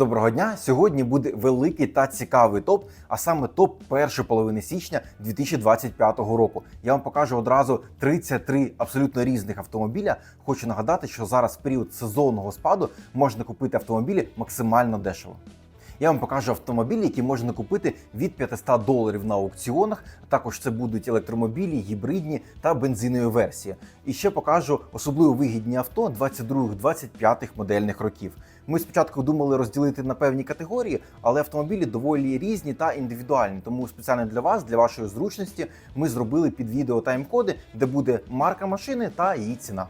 доброго дня! Сьогодні буде великий та цікавий топ, а саме топ першої половини січня 2025 року. Я вам покажу одразу 33 абсолютно різних автомобіля. Хочу нагадати, що зараз в період сезонного спаду можна купити автомобілі максимально дешево. Я вам покажу автомобілі, які можна купити від 500 доларів на аукціонах. Також це будуть електромобілі, гібридні та бензинові версії. І ще покажу особливо вигідні авто 22-25 модельних років. Ми спочатку думали розділити на певні категорії, але автомобілі доволі різні та індивідуальні. Тому спеціально для вас, для вашої зручності, ми зробили під відео тайм-коди, де буде марка машини та її ціна.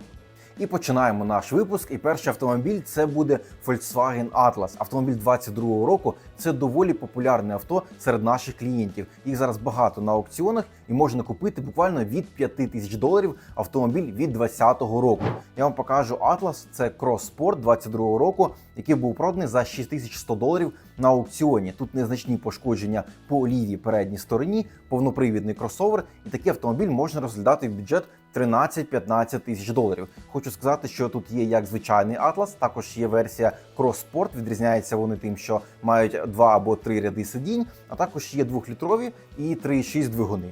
І починаємо наш випуск. І перший автомобіль це буде Volkswagen Atlas. Автомобіль 22-го року. Це доволі популярне авто серед наших клієнтів. Їх зараз багато на аукціонах і можна купити буквально від 5 тисяч доларів автомобіль від 20-го року. Я вам покажу Atlas. Це Sport 22-го року, який був проданий за 6100 доларів на аукціоні. Тут незначні пошкодження по лівій передній стороні, повнопривідний кросовер, і такий автомобіль можна розглядати в бюджет 13-15 тисяч доларів. Хочу сказати, що тут є як звичайний Atlas, також є версія Cross Sport. Відрізняються вони тим, що мають два або три ряди сидінь, а також є двохлітрові і 3,6 двигуни.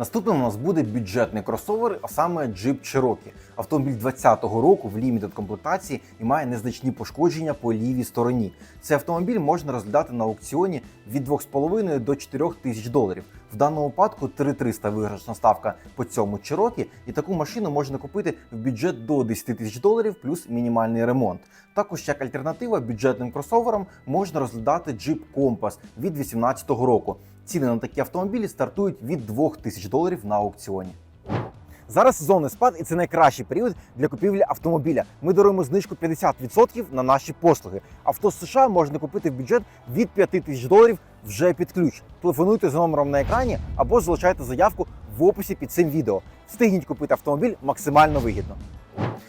Наступним у нас буде бюджетний кросовер, а саме Jeep Cherokee. Автомобіль 2020 року в лімітед комплектації і має незначні пошкодження по лівій стороні. Цей автомобіль можна розглядати на аукціоні від 2,5 до 4 тисяч доларів. В даному випадку 3300 виграшна ставка по цьому Cherokee, і таку машину можна купити в бюджет до 10 тисяч доларів плюс мінімальний ремонт. Також як альтернатива бюджетним кросоверам можна розглядати Jeep Compass від 2018 року. Ціни на такі автомобілі стартують від 2000 доларів на аукціоні. Зараз сезонний спад, і це найкращий період для купівлі автомобіля. Ми даруємо знижку 50% на наші послуги. Авто з США можна купити в бюджет від 5 тисяч доларів вже під ключ. Телефонуйте за номером на екрані або залишайте заявку в описі під цим відео. Встигніть купити автомобіль максимально вигідно.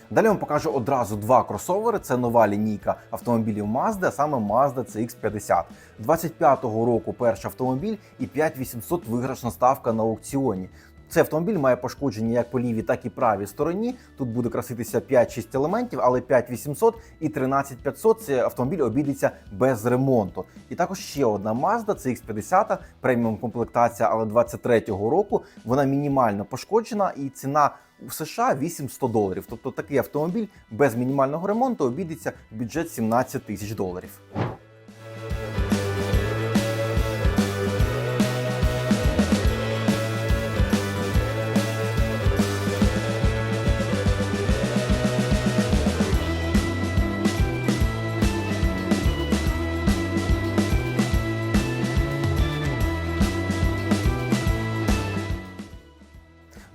Далі вам покажу одразу два кросовери. Це нова лінійка автомобілів Mazda, а саме Mazda CX-50. 25-го року перший автомобіль і 5800 виграшна ставка на аукціоні. Цей автомобіль має пошкодження як по лівій, так і правій стороні. Тут буде краситися 5-6 елементів, але 5800 і 13500 цей автомобіль обійдеться без ремонту. І також ще одна Mazda CX-50, преміум комплектація, але 23-го року. Вона мінімально пошкоджена і ціна у США 800 доларів. Тобто такий автомобіль без мінімального ремонту обійдеться в бюджет 17 тисяч доларів.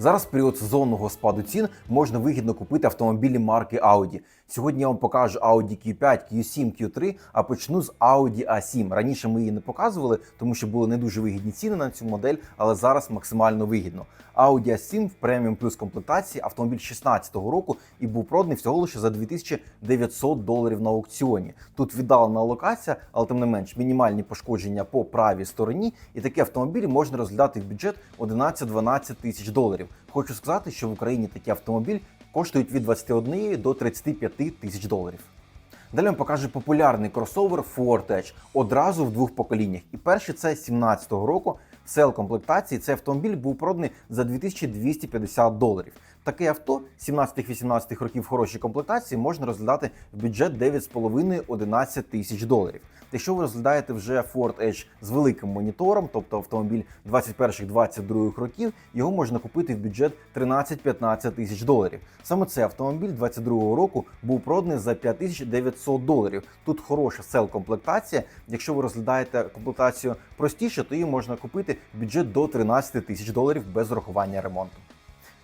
Зараз в період сезонного спаду цін можна вигідно купити автомобілі марки Audi. Сьогодні я вам покажу Audi Q5, Q7, Q3, а почну з Audi A7. Раніше ми її не показували, тому що були не дуже вигідні ціни на цю модель, але зараз максимально вигідно. Audi A7 в преміум плюс комплектації автомобіль 16-го року і був проданий всього лише за 2900 доларів на аукціоні. Тут віддалена локація, але тим не менш мінімальні пошкодження по правій стороні, і такі автомобілі можна розглядати в бюджет 11-12 тисяч доларів. Хочу сказати, що в Україні такий автомобіль коштують від 21 до 35 тисяч доларів. Далі вам покажу популярний кросовер Ford одразу в двох поколіннях. І перший це 17-го року. В сел комплектації цей автомобіль був проданий за 2250 доларів. Таке авто 17-18 років в хорошій комплектації можна розглядати в бюджет 9,5-11 тисяч доларів. Якщо ви розглядаєте вже Ford Edge з великим монітором, тобто автомобіль 21-22 років, його можна купити в бюджет 13-15 тисяч доларів. Саме цей автомобіль 22 року був проданий за 5900 доларів. Тут хороша сел комплектація. Якщо ви розглядаєте комплектацію простіше, то її можна купити в бюджет до 13 тисяч доларів без урахування ремонту.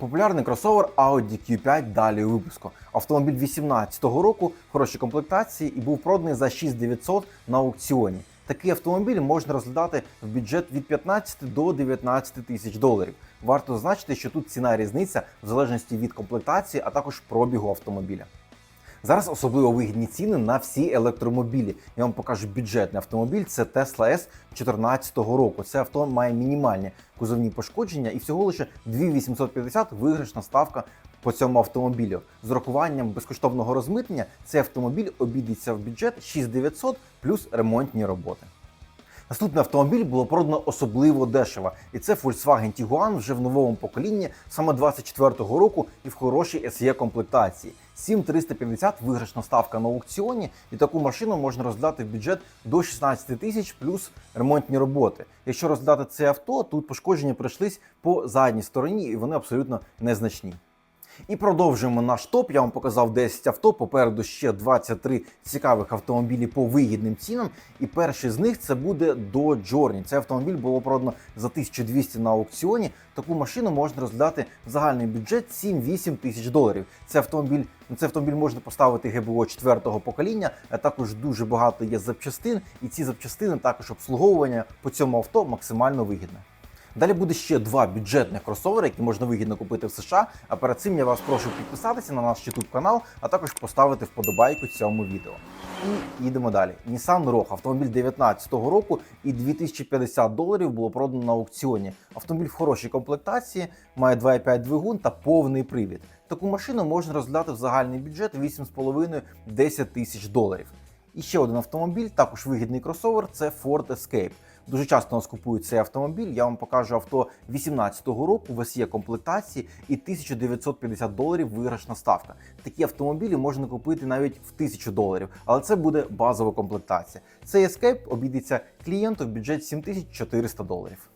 Популярний кросовер Audi Q5 далі у випуску. Автомобіль 18-го року в хорошій комплектації і був проданий за 6900 на аукціоні. Такий автомобіль можна розглядати в бюджет від 15 до 19 тисяч доларів. Варто зазначити, що тут ціна різниця в залежності від комплектації, а також пробігу автомобіля. Зараз особливо вигідні ціни на всі електромобілі. Я вам покажу бюджетний автомобіль. Це Tesla S 2014 року. Це авто має мінімальні кузовні пошкодження і всього лише 2850 виграшна ставка по цьому автомобілю. З урахуванням безкоштовного розмитнення цей автомобіль обійдеться в бюджет 6900 плюс ремонтні роботи. Наступний автомобіль було продано особливо дешево, і це Volkswagen Tiguan вже в новому поколінні, саме 24-го року і в хорошій SE комплектації. 7350 виграшна ставка на аукціоні, і таку машину можна роздати в бюджет до 16 тисяч плюс ремонтні роботи. Якщо роздати це авто, тут пошкодження пройшлись по задній стороні, і вони абсолютно незначні. І продовжуємо наш топ. Я вам показав 10 авто. Попереду ще 23 цікавих автомобілі по вигідним цінам. І перший з них це буде Dodge Journey. Цей автомобіль було продано за 1200 на аукціоні. Таку машину можна розглядати в загальний бюджет 7-8 тисяч доларів. Це автомобіль. На цей автомобіль можна поставити ГБО 4-го покоління, а також дуже багато є запчастин, і ці запчастини також обслуговування по цьому авто максимально вигідне. Далі буде ще два бюджетних кросовери, які можна вигідно купити в США. А перед цим я вас прошу підписатися на наш YouTube канал, а також поставити вподобайку цьому відео. І їдемо далі. Nissan Rogue, автомобіль 2019 року і 2050 доларів було продано на аукціоні. Автомобіль в хорошій комплектації, має 2,5 двигун та повний привід. Таку машину можна розглядати в загальний бюджет 8,5-10 тисяч доларів. І ще один автомобіль, також вигідний кросовер, це Ford Escape. Дуже часто нас купують цей автомобіль. Я вам покажу авто 18-го року, в є комплектації і 1950 доларів виграшна ставка. Такі автомобілі можна купити навіть в 1000 доларів, але це буде базова комплектація. Цей Escape обійдеться клієнту в бюджет 7400 доларів.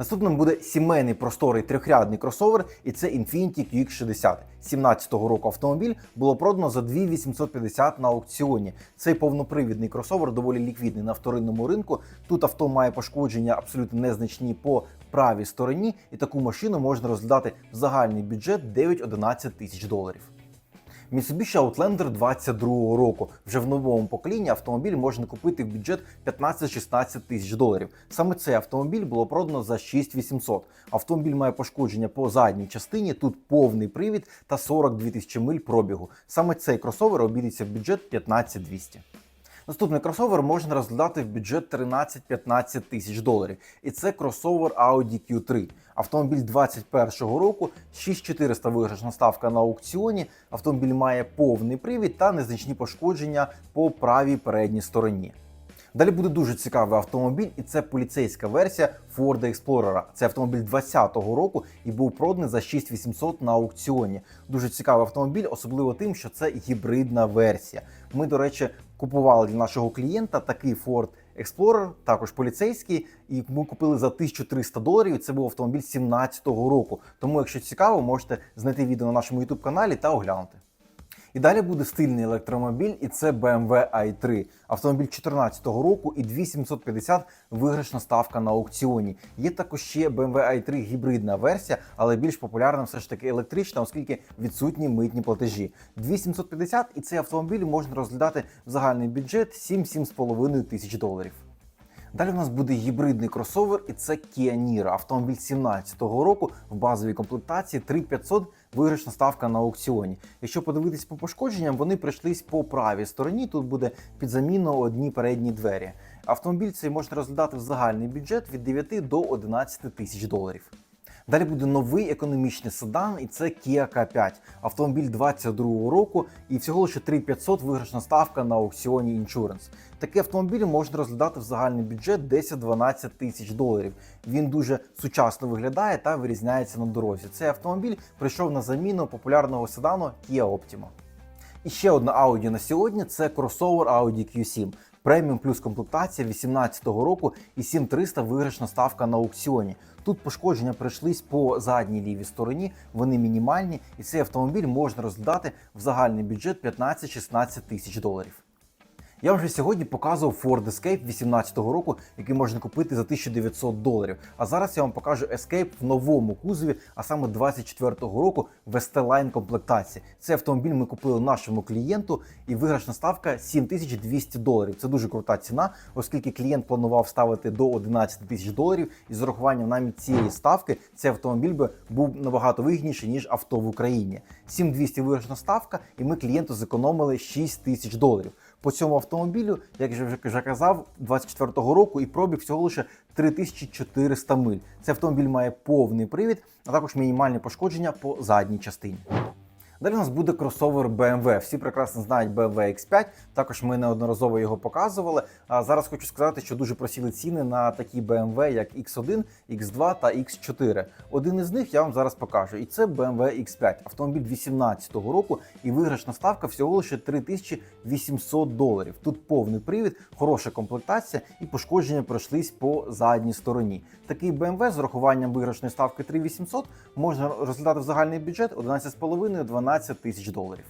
Наступним буде сімейний просторий трьохрядний кросовер, і це Infiniti QX60. 17-го року автомобіль було продано за 2850 на аукціоні. Цей повнопривідний кросовер доволі ліквідний на вторинному ринку. Тут авто має пошкодження абсолютно незначні по правій стороні, і таку машину можна розглядати в загальний бюджет 9-11 тисяч доларів. Mitsubishi Outlander 22 року. Вже в новому поколінні автомобіль можна купити в бюджет 15-16 тисяч доларів. Саме цей автомобіль було продано за 6800. Автомобіль має пошкодження по задній частині. Тут повний привід та 42 тисячі миль пробігу. Саме цей кросовер обійдеться в бюджет 15200. Наступний кросовер можна розглядати в бюджет 13-15 тисяч доларів. І це кросовер Audi Q3. Автомобіль 21-го року, 6400 виграшна ставка на аукціоні. Автомобіль має повний привід та незначні пошкодження по правій передній стороні. Далі буде дуже цікавий автомобіль, і це поліцейська версія Ford Explorer. Це автомобіль 2020 року і був проданий за 6800 на аукціоні. Дуже цікавий автомобіль, особливо тим, що це гібридна версія. Ми, до речі, купували для нашого клієнта такий Ford Explorer, також поліцейський, і ми купили за 1300 доларів. Це був автомобіль 2017 року. Тому, якщо цікаво, можете знайти відео на нашому YouTube каналі та оглянути. І далі буде стильний електромобіль, і це BMW i3. Автомобіль 2014 року і 2750 виграшна ставка на аукціоні. Є також ще BMW i3 гібридна версія, але більш популярна все ж таки електрична, оскільки відсутні митні платежі. 2750 і цей автомобіль можна розглядати в загальний бюджет 7-7,5 тисяч доларів. Далі в нас буде гібридний кросовер, і це Kia Niro. Автомобіль 17-го року в базовій комплектації 3500 виграшна ставка на аукціоні. Якщо подивитись по пошкодженням, вони прийшлись по правій стороні. Тут буде під заміну одні передні двері. Автомобіль цей можна розглядати в загальний бюджет від 9 до 11 тисяч доларів. Далі буде новий економічний седан, і це Kia K5. Автомобіль 22 року і всього лише 3500 виграшна ставка на аукціоні Insurance. Такий автомобіль можна розглядати в загальний бюджет 10-12 тисяч доларів. Він дуже сучасно виглядає та вирізняється на дорозі. Цей автомобіль прийшов на заміну популярного седану Kia Optima. І ще одна Audi на сьогодні це кросовер Audi Q7. Преміум плюс комплектація 2018 року і 7300 виграшна ставка на аукціоні. Тут пошкодження прийшлись по задній лівій стороні, вони мінімальні, і цей автомобіль можна розглядати в загальний бюджет 15-16 тисяч доларів. Я вже сьогодні показував Ford Escape 2018 року, який можна купити за 1900 доларів. А зараз я вам покажу Escape в новому кузові, а саме 24-го року в ST-Line комплектації. Цей автомобіль ми купили нашому клієнту, і виграшна ставка 7200 доларів. Це дуже крута ціна, оскільки клієнт планував ставити до 11 тисяч доларів, і з урахуванням навіть цієї ставки цей автомобіль би був набагато вигідніший ніж авто в Україні. 7200 виграшна ставка, і ми клієнту зекономили 6 тисяч доларів по цьому автомобілю, як я вже казав, 24-го року і пробіг всього лише 3400 миль. Цей автомобіль має повний привід, а також мінімальні пошкодження по задній частині. Далі у нас буде кросовер BMW. Всі прекрасно знають BMW X5. Також ми неодноразово його показували. А зараз хочу сказати, що дуже просіли ціни на такі BMW, як X1, X2 та X4. Один із них я вам зараз покажу. І це BMW X5, автомобіль 2018 року, і виграшна ставка всього лише 3800 доларів. Тут повний привід, хороша комплектація і пошкодження пройшлись по задній стороні. Такий BMW з урахуванням виграшної ставки 3800 можна розглядати в загальний бюджет 11,5-12 тисяч доларів.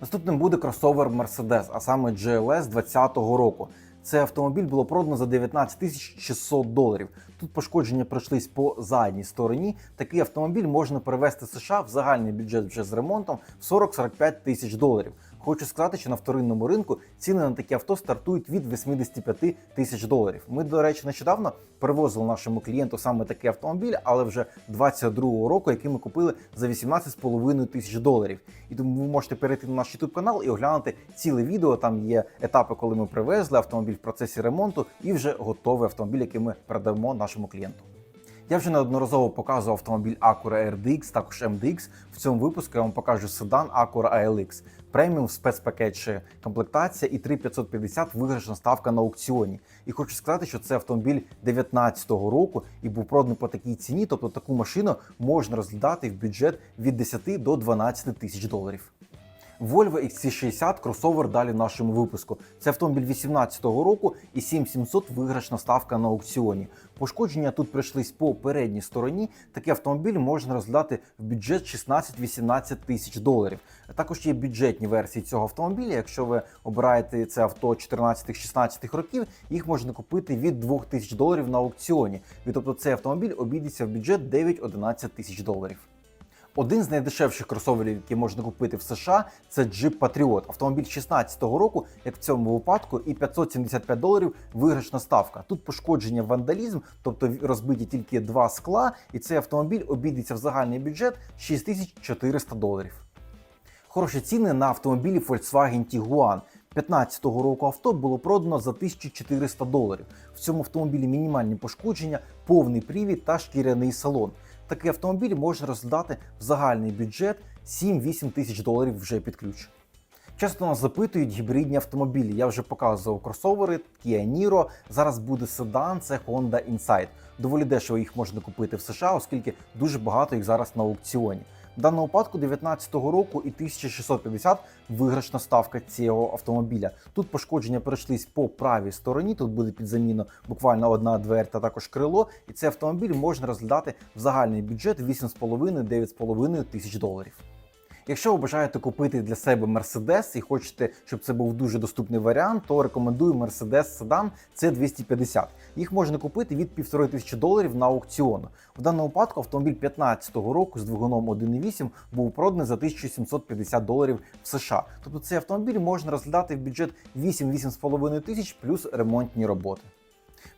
Наступним буде кросовер Mercedes, а саме GLS 2020 року. Цей автомобіль було продано за 19 тисяч 600 доларів. Тут пошкодження пройшлись по задній стороні. Такий автомобіль можна перевезти з США в загальний бюджет вже з ремонтом в 40-45 тисяч доларів. Хочу сказати, що на вторинному ринку ціни на такі авто стартують від 85 тисяч доларів. Ми, до речі, нещодавно перевозили нашому клієнту саме такий автомобіль, але вже 22-го року, який ми купили за 18,5 тисяч доларів. І тому ви можете перейти на наш YouTube канал і оглянути ціле відео. Там є етапи, коли ми привезли автомобіль в процесі ремонту, і вже готовий автомобіль, який ми передамо нашому клієнту. Я вже неодноразово показував автомобіль Acura RDX, також MDX. В цьому випуску я вам покажу седан Acura ALX. Преміум спецпакет ще комплектація і 3550 виграшна ставка на аукціоні. І хочу сказати, що це автомобіль 2019 року і був проданий по такій ціні. Тобто таку машину можна розглядати в бюджет від 10 до 12 тисяч доларів. Volvo XC60 кросовер далі в нашому випуску. Це автомобіль 2018 року і 7700 виграшна ставка на аукціоні. Пошкодження тут прийшлись по передній стороні. Такий автомобіль можна розглядати в бюджет 16-18 тисяч доларів. Також є бюджетні версії цього автомобіля. Якщо ви обираєте це авто 14-16 років, їх можна купити від 2 тисяч доларів на аукціоні. І тобто цей автомобіль обійдеться в бюджет 9-11 тисяч доларів. Один з найдешевших кросоверів, які можна купити в США, це Jeep Patriot. Автомобіль 16-го року, як в цьому випадку, і 575 доларів виграшна ставка. Тут пошкодження вандалізм, тобто розбиті тільки два скла, і цей автомобіль обійдеться в загальний бюджет 6400 доларів. Хороші ціни на автомобілі Volkswagen Tiguan. 15-го року авто було продано за 1400 доларів. В цьому автомобілі мінімальні пошкодження, повний привід та шкіряний салон. Такий автомобіль можна розглядати в загальний бюджет 7-8 тисяч доларів вже під ключ. Часто нас запитують гібридні автомобілі. Я вже показував кросовери, Kia Niro, Зараз буде седан, це Honda Insight. Доволі дешево їх можна купити в США, оскільки дуже багато їх зараз на аукціоні. В даному випадку 2019 року і 1650 виграшна ставка цього автомобіля. Тут пошкодження пройшлись по правій стороні. Тут буде під заміну буквально одна дверь та також крило. І цей автомобіль можна розглядати в загальний бюджет 8,5-9,5 тисяч доларів. Якщо ви бажаєте купити для себе Mercedes і хочете, щоб це був дуже доступний варіант, то рекомендую Mercedes Sedan C250. Їх можна купити від 1500 доларів на аукціону. В даному випадку автомобіль 2015 року з двигуном 1.8 був проданий за 1750 доларів в США. Тобто цей автомобіль можна розглядати в бюджет 8-8,5 тисяч плюс ремонтні роботи.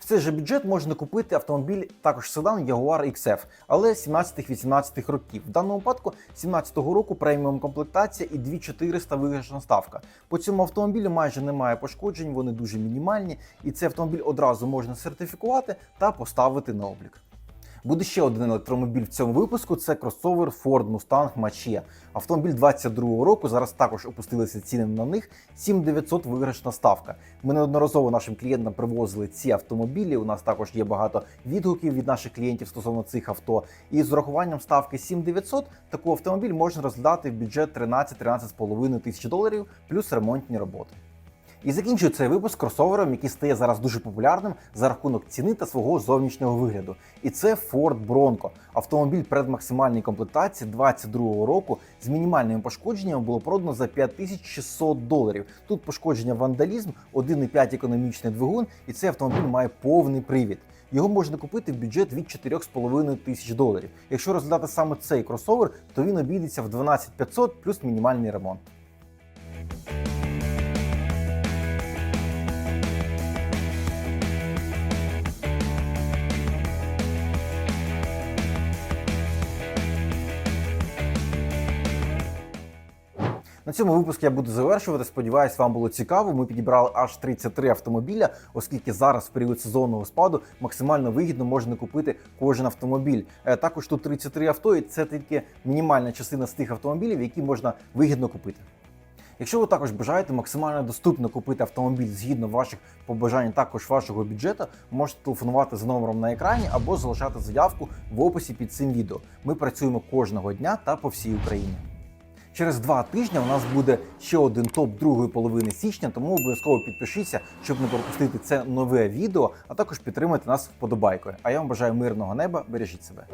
В цей же бюджет можна купити автомобіль, також седан Jaguar XF, але 17-18 років. В даному випадку 17-го року преміум комплектація і 2400 виграшна ставка. По цьому автомобілю майже немає пошкоджень, вони дуже мінімальні, і цей автомобіль одразу можна сертифікувати та поставити на облік. Буде ще один електромобіль в цьому випуску. Це кросовер Ford Mustang Mach-E. Автомобіль 22-го року. Зараз також опустилися ціни на них. 7900 виграшна ставка. Ми неодноразово нашим клієнтам привозили ці автомобілі. У нас також є багато відгуків від наших клієнтів стосовно цих авто. І з урахуванням ставки 7900 таку автомобіль можна розглядати в бюджет 13-13,5 тисяч доларів плюс ремонтні роботи. І закінчую цей випуск кросовером, який стає зараз дуже популярним за рахунок ціни та свого зовнішнього вигляду. І це Ford Bronco. Автомобіль предмаксимальній комплектації 22-го року з мінімальними пошкодженнями було продано за 5600 доларів. Тут пошкодження вандалізм, 1,5 економічний двигун, і цей автомобіль має повний привід. Його можна купити в бюджет від 4,5 тисяч доларів. Якщо розглядати саме цей кросовер, то він обійдеться в 12500 плюс мінімальний ремонт. На цьому випуск я буду завершувати. Сподіваюсь, вам було цікаво. Ми підібрали аж 33 автомобіля, оскільки зараз, в період сезонного спаду, максимально вигідно можна купити кожен автомобіль. Е, Також тут 33 авто, і це тільки мінімальна частина з тих автомобілів, які можна вигідно купити. Якщо ви також бажаєте максимально доступно купити автомобіль згідно ваших побажань, також вашого бюджету, можете телефонувати за номером на екрані або залишати заявку в описі під цим відео. Ми працюємо кожного дня та по всій Україні. Через два тижні у нас буде ще один топ другої половини січня, тому обов'язково підпишіться, щоб не пропустити це нове відео, а також підтримати нас вподобайкою. А я вам бажаю мирного неба, бережіть себе.